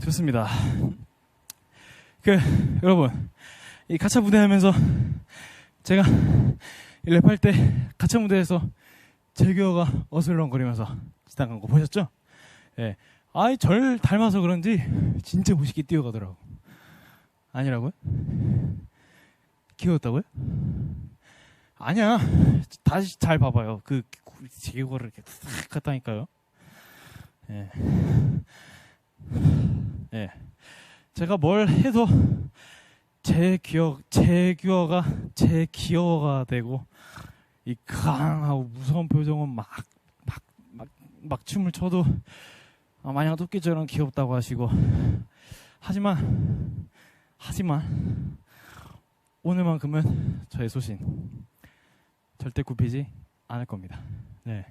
좋습니다. 그 여러분 이 가차 무대 하면서 제가 이 랩할 때 가차 무대에서 재규어가 어슬렁거리면서 지나간 거 보셨죠? 예. 아이 절 닮아서 그런지 진짜 멋있게 뛰어가더라고. 아니라고요? 귀여웠다고요? 아니야. 다시 잘 봐봐요. 그 재규어를 이렇게 싹 갔다니까요. 예. 예. 제가 뭘 해도 제 기억, 제 귀어가 제 귀여워가 되고 이 강하고 무서운 표정은 막, 막, 막, 막 춤을 춰도 아, 마냥 토끼처럼 귀엽다고 하시고 하지만 하지만 오늘만큼은 저의 소신 절대 굽히지 않을 겁니다. 네.